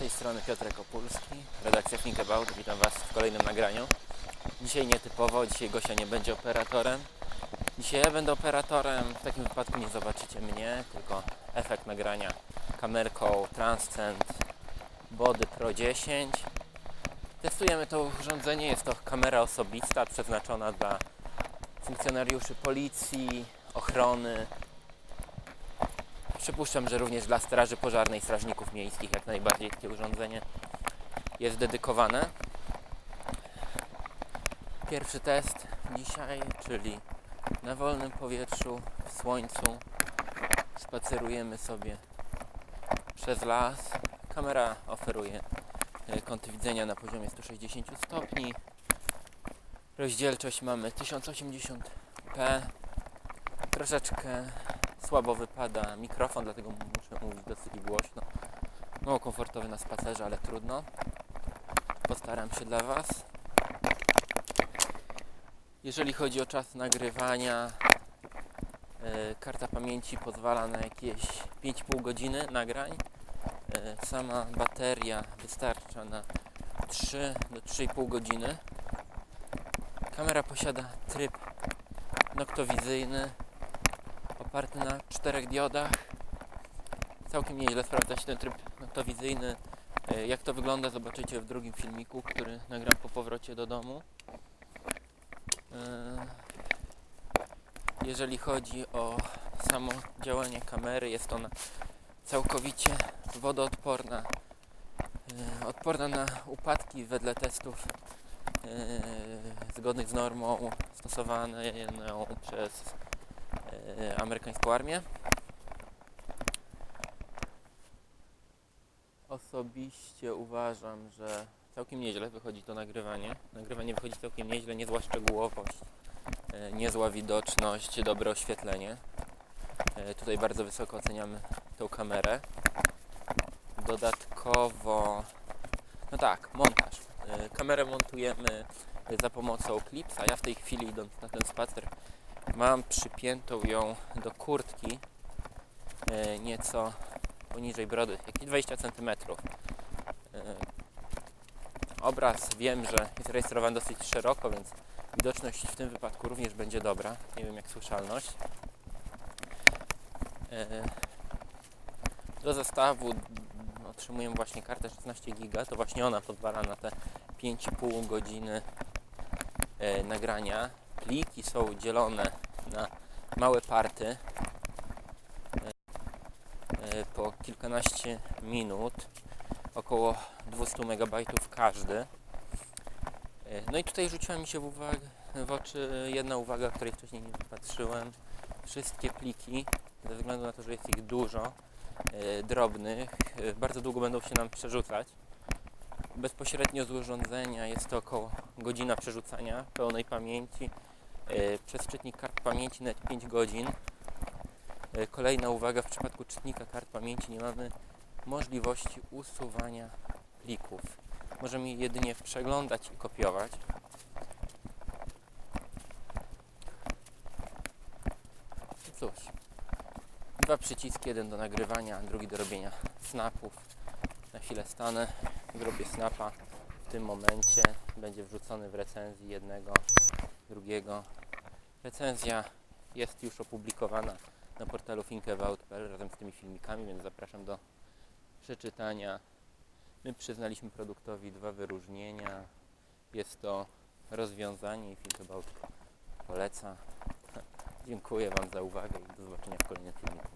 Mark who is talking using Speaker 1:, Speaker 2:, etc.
Speaker 1: tej strony Piotrek Opulski, redakcja Think About. Witam Was w kolejnym nagraniu. Dzisiaj nietypowo, dzisiaj Gosia nie będzie operatorem. Dzisiaj ja będę operatorem. W takim wypadku nie zobaczycie mnie, tylko efekt nagrania kamerką Transcend Body Pro 10. Testujemy to urządzenie. Jest to kamera osobista przeznaczona dla funkcjonariuszy policji, ochrony, Przypuszczam, że również dla straży pożarnej, strażników miejskich jak najbardziej takie urządzenie jest dedykowane. Pierwszy test dzisiaj, czyli na wolnym powietrzu, w słońcu. Spacerujemy sobie przez las. Kamera oferuje e, kąty widzenia na poziomie 160 stopni. Rozdzielczość mamy 1080p. Troszeczkę słabo wypada mikrofon, dlatego muszę mówić dosyć głośno. Mało komfortowy na spacerze, ale trudno. Postaram się dla Was. Jeżeli chodzi o czas nagrywania, e, karta pamięci pozwala na jakieś 5,5 godziny nagrań. E, sama bateria wystarcza na 3 do 3,5 godziny. Kamera posiada tryb noktowizyjny oparty na czterech diodach. Całkiem nieźle sprawdza się ten tryb noktowizyjny. E, Jak to wygląda zobaczycie w drugim filmiku, który nagram po powrocie do domu. E, Jeżeli chodzi o samo działanie kamery, jest ona całkowicie wodoodporna. E, Odporna na upadki wedle testów zgodnych z normą stosowaną przez amerykańską armię. Osobiście uważam, że całkiem nieźle wychodzi to nagrywanie. Nagrywanie wychodzi całkiem nieźle, niezła szczegółowość, e, niezła widoczność, dobre oświetlenie. E, Tutaj bardzo wysoko oceniamy tą kamerę. Dodatkowo, no tak, montaż. E, Kamerę montujemy za pomocą klipsa. Ja w tej chwili idąc na ten spacer Mam przypiętą ją do kurtki e, nieco poniżej brody, jakieś 20 cm. E, obraz wiem, że jest rejestrowany dosyć szeroko, więc widoczność w tym wypadku również będzie dobra. Nie wiem jak słyszalność. E, do zestawu otrzymuję właśnie kartę 16 GB. To właśnie ona pozwala na te 5,5 godziny nagrania. Pliki są dzielone na małe party e, e, po kilkanaście minut, około 200 MB każdy. E, No i tutaj rzuciła mi się w, w oczy jedna uwaga, której wcześniej nie patrzyłem. Wszystkie pliki, ze względu na to, że jest ich dużo, drobnych, bardzo długo będą się nam przerzucać. Bezpośrednio z urządzenia jest to około godzina przerzucania pełnej pamięci. E, Przez czytnik kart pamięci nawet 5 godzin. E, Kolejna uwaga, w przypadku czytnika kart pamięci nie mamy możliwości usuwania plików. Możemy je jedynie przeglądać i kopiować. I cóż, dwa przyciski, jeden do nagrywania, drugi do robienia snapów. Na chwilę stanę, zrobię snapa. W tym momencie będzie wrzucony w recenzji jednego, drugiego. Recenzja jest już opublikowana na portalu thinkabout.pl razem z tymi filmikami, więc zapraszam do przeczytania. My przyznaliśmy produktowi dwa wyróżnienia. Jest to rozwiązanie i Thinkabout poleca. Dziękuję Wam za uwagę i do zobaczenia w kolejnym filmiku.